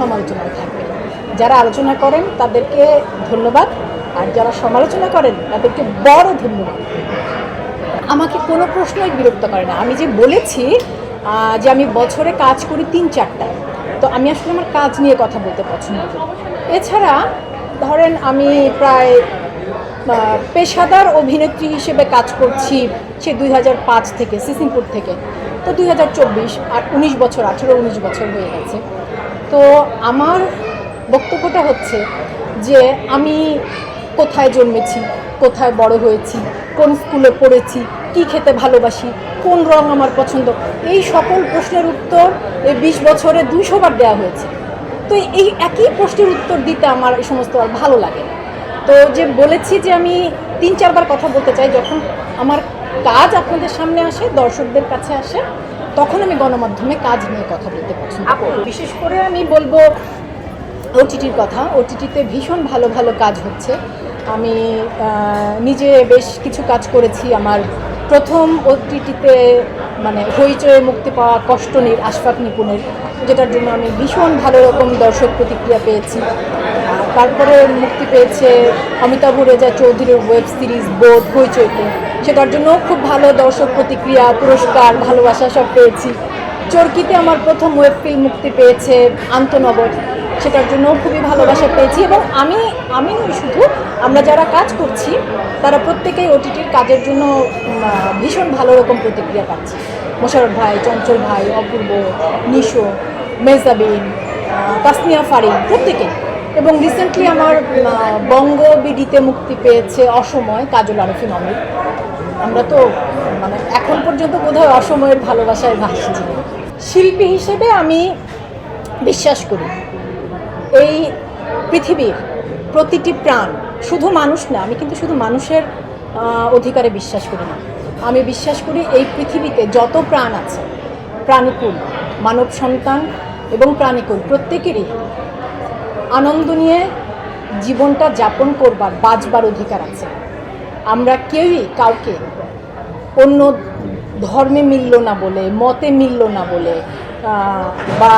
সমালোচনায় থাকবে যারা আলোচনা করেন তাদেরকে ধন্যবাদ, আর যারা সমালোচনা করেন তাদেরকে বড় ধন্যবাদ। আমাকে কোনো প্রশ্নই বিরক্ত করে না। আমি যে বলেছি যে আমি বছরে কাজ করি তিন চারটা, তো আমি আসলে আমার কাজ নিয়ে কথা বলতে পছন্দ করি। এছাড়া ধরেন আমি প্রায় পেশাদার অভিনেত্রী হিসেবে কাজ করছি সে দুই হাজার পাঁচ থেকে, সিসিমপুর থেকে। তো দুই হাজার চব্বিশ আর উনিশ বছর, আঠেরো, উনিশ বছর হয়ে গেছে। তো আমার বক্তব্যটা হচ্ছে যে আমি কোথায় জন্মেছি, কোথায় বড় হয়েছি, কোন স্কুলে পড়েছি, কি খেতে ভালোবাসি, কোন রং আমার পছন্দ, এই সকল প্রশ্নের উত্তর এই বিশ বছরে দুইশো বার দেওয়া হয়েছে। তো এই একই প্রশ্নের উত্তর দিতে আমার এই সমস্ত আর ভালো লাগে তো যে বলেছি যে আমি তিন চারবার কথা বলতে চাই, যখন আমার কাজ আপনাদের সামনে আসে, দর্শকদের কাছে আসে তখন আমি গণমাধ্যমে কাজ নিয়ে কথা বলতে পছন্দ বিশেষ করে আমি বলব ওটিটির কথা। ওটিটিতে ভীষণ ভালো ভালো কাজ হচ্ছে। আমি নিজে বেশ কিছু কাজ করেছি। আমার প্রথম ওটিটিতে মানে হইচয়ে মুক্তি পাওয়া কষ্টনীর আশফাক নিপুণের যেটার জন্য আমি ভীষণ ভালো রকম দর্শক প্রতিক্রিয়া পেয়েছি। তারপরে মুক্তি পেয়েছে অমিতাভ রেজা চৌধুরীর ওয়েব সিরিজ বোধ হইচইতে। সেটার জন্য খুব ভালো দর্শক প্রতিক্রিয়া, পুরস্কার, ভালোবাসা সব পেয়েছি। চরকিতে আমার প্রথম ওয়েব ফিল্ম মুক্তি পেয়েছে আন্তনগর। সেটার জন্য খুবই ভালোবাসা পেয়েছি এবং আমি আমি শুধু, আমরা যারা কাজ করছি, তারা প্রত্যেকেই ওটিটির কাজের জন্য ভীষণ ভালো রকম প্রতিক্রিয়া পাচ্ছি। মোশারফ ভাই, চঞ্চল ভাই, অপূর্ব, নিশো মেজাবিন তাসনিয়া ফারিন প্রত্যেকে। এবং রিসেন্টলি আমার বঙ্গ বিডিতে মুক্তি পেয়েছে অসময় কাজল আরফিন অমিত আমরা তো মানে এখন পর্যন্ত বোধহয় অসময়ের ভালোবাসায় ভাসছি। শিল্পী হিসেবে আমি বিশ্বাস করি, এই পৃথিবীর প্রতিটি প্রাণ শুধু মানুষ না, আমি কিন্তু শুধু মানুষের অধিকারে বিশ্বাস করি না। আমি বিশ্বাস করি এই পৃথিবীতে যত প্রাণ আছে, প্রাণীকুল, মানব সন্তান এবং প্রাণীকুল, প্রত্যেকেরই আনন্দ নিয়ে জীবনটা যাপন করবার, বাঁচবার অধিকার আছে। আমরা কেউই কাউকে অন্য ধর্মে মিলল না বলে, মতে মিলল না বলে বা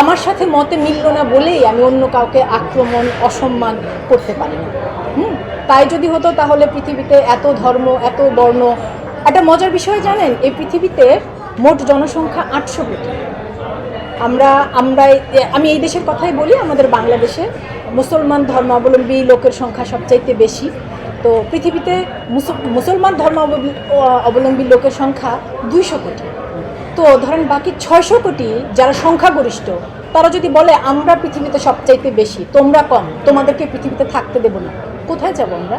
আমার সাথে মতে মিলল না বলেই আমি অন্য কাউকে আক্রমণ, অসম্মান করতে পারি না। হুম? তাই যদি হতো তাহলে পৃথিবীতে এত ধর্ম, এত বর্ণ, একটা মজার বিষয় জানেন, এই পৃথিবীতে মোট জনসংখ্যা আটশো কোটি। আমরা আমরা আমি এই দেশের কথাই বলি, আমাদের বাংলাদেশে মুসলমান ধর্মাবলম্বী লোকের সংখ্যা সবচাইতে বেশি। তো পৃথিবীতে মুসলমান ধর্ম অবলম্বী লোকের সংখ্যা দুইশো কোটি। তো ধরেন বাকি ছয়শো কোটি যারা সংখ্যাগরিষ্ঠ, তারা যদি বলে, আমরা পৃথিবীতে সবচাইতে বেশি, তোমরা কম, তোমাদেরকে পৃথিবীতে থাকতে দেবো না। কোথায় যাব আমরা?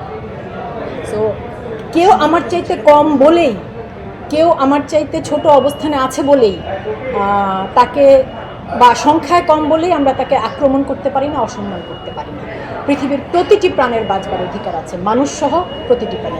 সো কেউ আমার চাইতে কম বলেই, কেউ আমার চাইতে ছোট অবস্থানে আছে বলেই তাকে বা সংখ্যায় কম বলেই আমরা তাকে আক্রমণ করতে পারি না, অসম্মান করতে পারি না। পৃথিবীর প্রতিটি প্রাণের বাঁচবার অধিকার আছে। মানুষ সহ প্রতিটি প্রাণের